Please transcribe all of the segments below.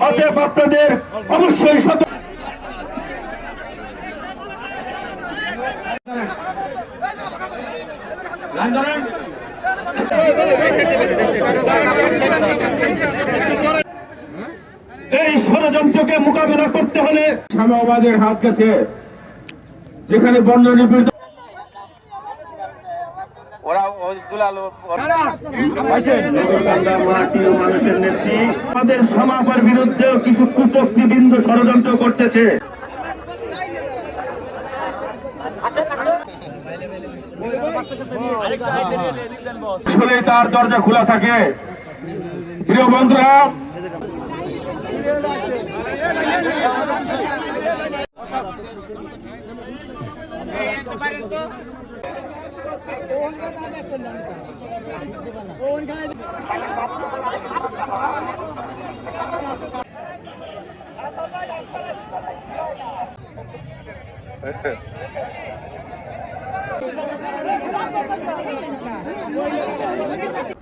অতএব আপনাদের অবশ্যই এই ষড়যন্ত্রকে মোকাবিলা করতে হলে সাম্যবাদের হাত গেছে যেখানে বর্ণ নিপীড়িত ওরা দুলালো বাংলা মাটি ও মানুষের নেত্রী। আমাদের সমাপের বিরুদ্ধেও কিছু কুচক্তি বিন্দু ষড়যন্ত্র করতেছে। আসলে তার দরজা খোলা থাকে। প্রিয় বন্ধুরা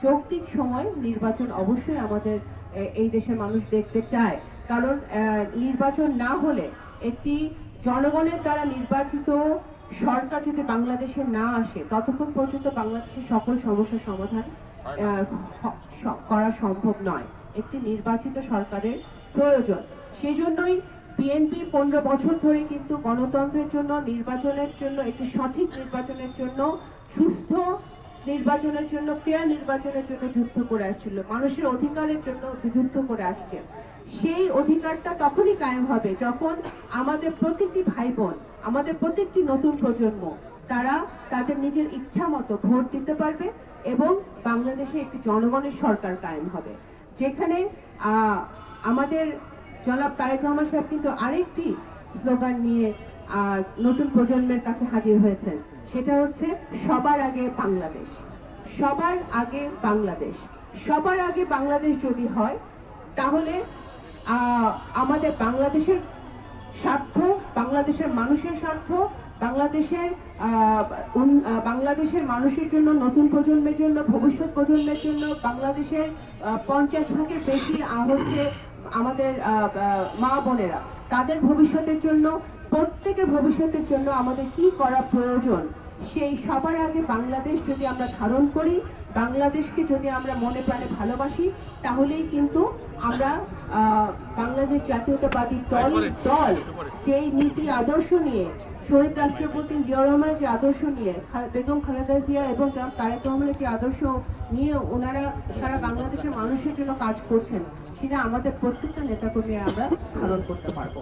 যৌক্তিক সময় নির্বাচন অবশ্যই আমাদের এই দেশের মানুষ দেখতে চায়। কারণ নির্বাচন না হলে একটি জনগণের দ্বারা নির্বাচিত সরকার যদি বাংলাদেশে না আসে ততক্ষণ পর্যন্ত বাংলাদেশের সকল সমস্যার সমাধান করা সম্ভব নয়। একটি নির্বাচিত সরকারের প্রয়োজন। সেই জন্যই বিএনপি পনেরো বছর ধরে কিন্তু গণতন্ত্রের জন্য নির্বাচনের জন্য একটি সঠিক নির্বাচনের জন্য সুস্থ নির্বাচনের জন্য ফেয়ার নির্বাচনের জন্য যুদ্ধ করে আসছিল। মানুষের অধিকারের জন্য যুদ্ধ করে আসছে। সেই অধিকারটা তখনই কায়েম হবে যখন আমাদের প্রতিটি ভাই বোন আমাদের প্রত্যেকটি নতুন প্রজন্ম, তারা তাদের নিজের ইচ্ছা মতো ভোট দিতে পারবে এবং বাংলাদেশে একটি জনগণের সরকার কায়েম হবে। যেখানে আমাদের জনাব তারেক রহমান সাহেব কিন্তু আরেকটি স্লোগান নিয়ে আহ, নতুন প্রজন্মের কাছে হাজির হয়েছেন। সেটা হচ্ছে সবার আগে বাংলাদেশ। সবার আগে বাংলাদেশ। সবার আগে বাংলাদেশ যদি হয় তাহলে আমাদের বাংলাদেশের স্বার্থ বাংলাদেশের মানুষের স্বার্থ বাংলাদেশের বাংলাদেশের মানুষের জন্য নতুন প্রজন্মের জন্য ভবিষ্যৎ প্রজন্মের জন্য বাংলাদেশের পঞ্চাশ ভাগের বেশি হচ্ছে আমাদের মা বোনেরা। তাদের ভবিষ্যতের জন্য প্রত্যেকের ভবিষ্যতের জন্য আমাদের কি করা প্রয়োজন সেই সবার আগে বাংলাদেশ যদি আমরা ধারণ করি বাংলাদেশকে যদি আমরা মনে প্রাণে ভালোবাসি তাহলেই কিন্তু আমরা বাংলাদেশ জাতীয়তাবাদী দল দল যেই নীতি আদর্শ নিয়ে শহীদ রাষ্ট্রপতি জিয়াউর রহমানের যে আদর্শ নিয়ে বেগম খালেদা জিয়া এবং তারেক রহমানের যে আদর্শ নিয়ে ওনারা সারা বাংলাদেশের মানুষের জন্য কাজ করছেন সেটা আমাদের প্রত্যেকটা নেতাকর্মী আমরা ধারণ করতে পারব।